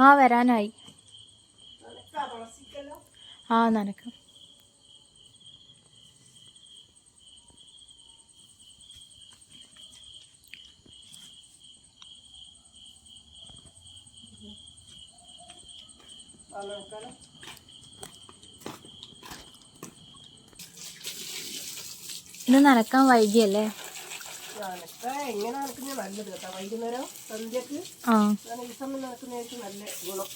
ആ വരാനായി. ആ നനക്കാം. ഇന്ന് നനക്കാൻ വൈകിയല്ലേ? നനക്ക എങ്ങനെ നടക്കുന്ന നല്ലത് കേട്ടോ. വൈകുന്നേരം സന്ധ്യക്ക് ഈ സമയം നടക്കുന്നതായിരിക്കും നല്ല ഗുണം.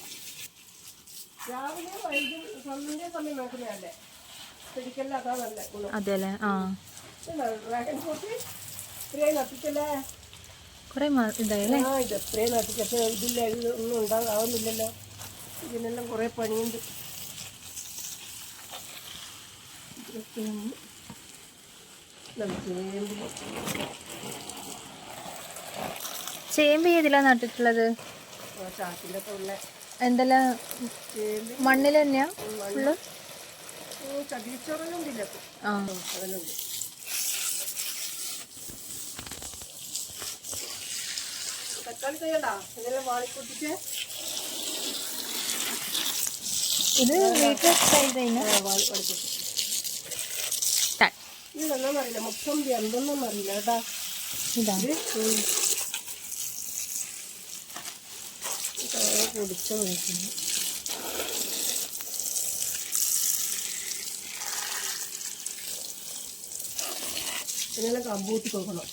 രാവിലെ വൈകി സന്ധ്യ സമയം നടക്കുന്നതല്ലേ പിടിക്കല്ല അതാ നല്ല ഗുണം. അതെല്ലേ? ആ. ഡ്രാഗൺ ഫ്രൂട്ട് ഇത്രയും നട്ടിച്ചല്ലേ കുറെ ഇതായല്ലേ? ആ ഇത് ഇതില്ല ഒന്നും ഉണ്ടാകാവുന്നില്ലല്ലോ. ഇതിനെല്ലാം കുറേ പണിയുണ്ട്. ചേമ്പ് ഏതിലാ നട്ടിട്ടുള്ളത്? എന്തെല്ലാം മണ്ണിൽ തന്നെയാ ഫുള്ള് ആ. ഇത് വീട്ടിൽ ഇതെന്താണെന്ന് അറിയില്ല മൊത്തം എന്തൊന്നും അറിയില്ല കേട്ടാ പൊടിച്ച വെളിച്ചെണ്ണ. ഇതിനെല്ലാം കമ്പൂട്ടി കൊടുക്കണം.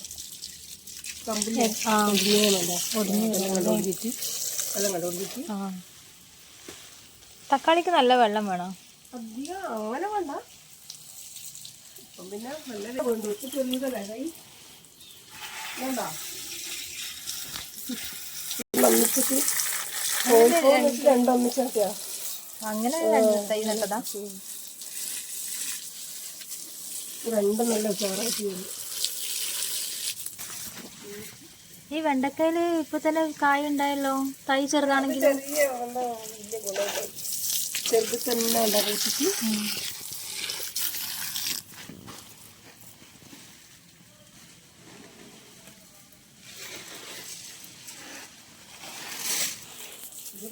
തക്കാളിക്ക് നല്ല വെള്ളം വേണോ? അധികം അങ്ങനെ വേണ്ട. പിന്നെ നല്ല വേണ്ടു വെച്ച് ചെറിയതല്ലേ കൈ വേണ്ട? ഒന്നിച്ചിട്ട് അങ്ങനെ രണ്ടും നല്ല ഈ വെണ്ടക്കയിൽ ഇപ്പൊ തന്നെ കായ ഉണ്ടായല്ലോ? തൈ ചെറുതാണെങ്കിൽ ചെറിയ എന്താ വലിയ ഗുണമില്ല ചെറുത് തന്നെ ഉണ്ടാക്കിയിട്ട് ഇത് പ്രാവശ്യം പോയിട്ട് ആ ഇത് വന്നോ കേട്ടാ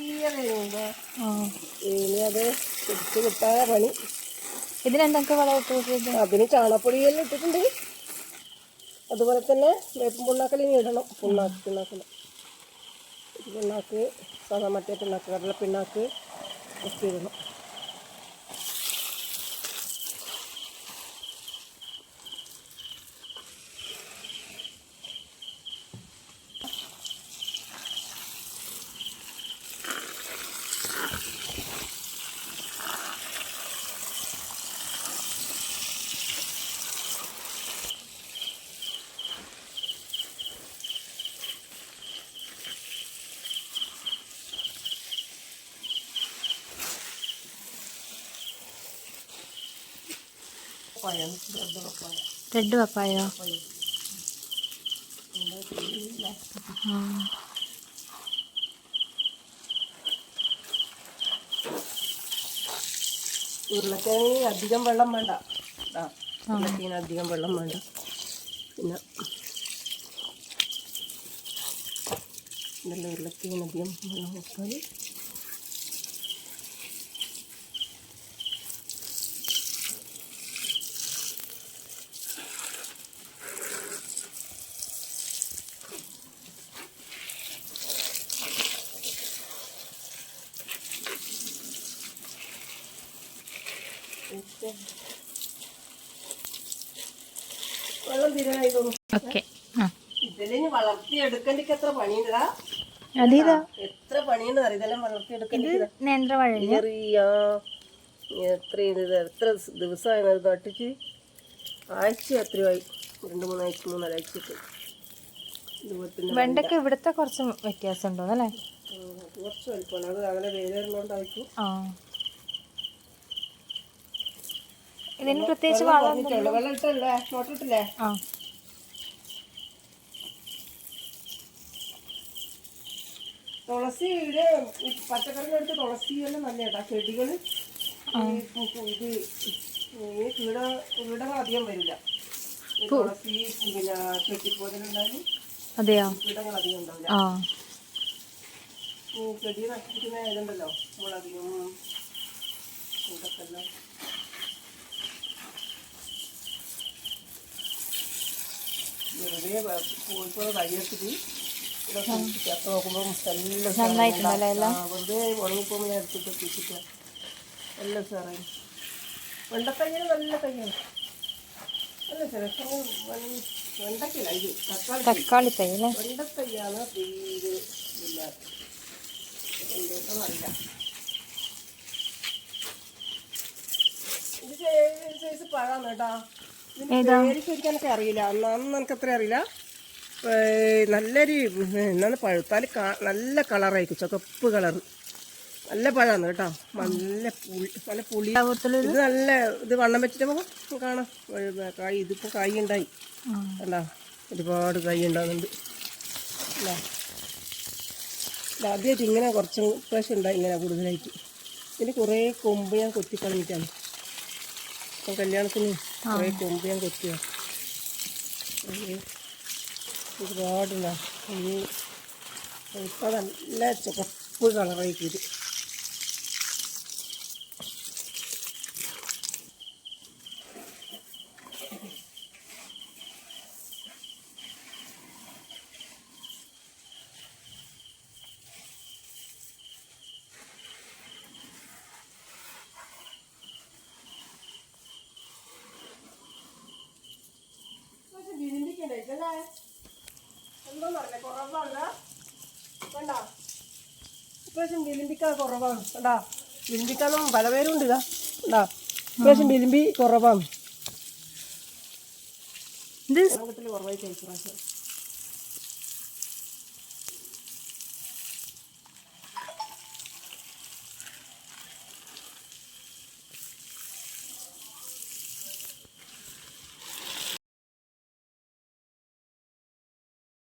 ഇനി അത് പിടിച്ച് കിട്ടാൻ പണി. ഇതിനെന്തൊക്കെ വളം ഇട്ട് അതിന് ചാണപ്പൊടിയെല്ലാം ഇട്ടിട്ടുണ്ട്. അതുപോലെ തന്നെ വേപ്പും പുണ്ണാക്കൽ ഇനി ഇടണം. പുണ്ണാക്ക് പിണ്ണാക്കൽ പിണ്ണാക്ക് സാധാ മറ്റേ പിണ്ണാക്ക് കടല പിണ്ണാക്ക് ഒക്കെ ഇടണം. റെഡ് പപ്പായോ. ആ ഉരുളക്കിഴങ്ങിന് അധികം വെള്ളം വേണ്ട. ഉരുളക്കിഴങ്ങിന് അധികം വെള്ളം വേണ്ട. പിന്നെ ഇതെല്ലാം ഉരുളക്കിഴങ്ങിന് അധികം വെള്ളം കൊടുത്താൽ ഓക്കെ. ഇതിലിനി വളർത്തിയെടുക്കണ്ടിക്ക് എത്ര അതേതാ? എത്ര പണിയുണ്ട് ഇതെല്ലാം വളർത്തിയെടുക്കണ്ടിക്ക് നേന്ത്രവാഴ ചെറിയ എത്ര ഇത്? എത്ര ദിവസമായി അത് നട്ടിച്ച് ആഴ്ച എത്രയായി രണ്ട് മൂന്നാഴ്ച മൂന്നാലാഴ്ചയൊക്കെ. വെണ്ടയ്ക്ക് ഇവിടുത്തെ കുറച്ച് വ്യത്യാസം ഉണ്ടോ അല്ലേ കുറച്ച് വലിപ്പമാണ്. അത് അങ്ങനെ വേരുള്ളതുകൊണ്ടായിരിക്കും ആ. ഇതിന് പ്രത്യേകിച്ച് വളം വെള്ളം ഇട്ടല്ലേ മോട്ടർ ഇട്ടില്ലേ? ആ. തുളസിയുടെ ഈ എടുത്ത് അടുത്ത് തുളസി എല്ലാം നല്ല കേട്ടോ ചെടികൾ ഇത് കീട കീടങ്ങൾ അധികം വരില്ല. തുളസി പിന്നെ ചെട്ടിപ്പോതിലുണ്ടായാലും അതെയോ? കീടങ്ങൾ അധികം ഉണ്ടാവില്ല. ചെടി നശിപ്പിക്കുന്ന ഇതുണ്ടല്ലോ. നമ്മളധികം ഇതൊക്കെ വെറുതെ കോഴിക്കോട് നോക്കുമ്പോൾ എല്ലാം ഞാൻ എടുത്തിട്ട് എല്ലാം നല്ല തയ്യാണ് നല്ല ഇത് തക്കാളി തക്കാളി തൈ അല്ലേ? വെണ്ടത്തയ്യാണ് തീരെ ഇല്ലാത്ത എന്തുകൊണ്ടാണെന്ന് ഇത് സൈസ് പഴമാണ് കേട്ടോ. ശരിക്കും എനിക്ക് അറിയില്ല. അന്നാന്ന് അന്ന് എനിക്ക് അത്ര അറിയില്ല. നല്ലൊരു എന്നാണ് പഴുത്താൽ നല്ല കളറായിരിക്കും. ചുവപ്പ് കളർ നല്ല പഴമാണ് കേട്ടോ. നല്ല പുളി നല്ല പുളി. ഇത് നല്ല ഇത് വണ്ണം വെച്ചിട്ട് കാണാം. കായ് ഇതിപ്പോൾ കായ് ഉണ്ടായി. അല്ല കണ്ടാ? ഒരുപാട് കായ് ഉണ്ടാകുന്നുണ്ട് അല്ല ആദ്യമായിട്ട് ഇങ്ങനെ കുറച്ച് പ്രാവശ്യം ഉണ്ടായി ഇങ്ങനെ കൂടുതലായിട്ട്. ഇതിന് കുറേ കൊമ്പ് ഞാൻ കൊത്തിക്കളഞ്ഞിട്ടാണ്. ഇപ്പം കല്യാണത്തിന് കുറേ കൊമ്പ് കൊത്തിയ ഒരുപാടുള്ള ഇനി നല്ല ചുവപ്പ് കളറായിരിക്കും ഇത് പക്ഷെ ബിരിണ്ടിക്കണ്ടേ ഇതല്ലേ എന്താന്നറിയില്ല കുറവാണ് വേണ്ട ഇപ്രാവശ്യം ബിലിമ്പിക്ക കുറവാണ്. കണ്ടാ ബിലിമ്പിക്കാന്നും പല പേരും ഉണ്ട് ഇതാ. കണ്ടാ ഇപ്രാവശ്യം ബിലിമ്പി കുറവാണ്. ഇത് കുറവായി കഴിച്ചു പ്രാവശ്യം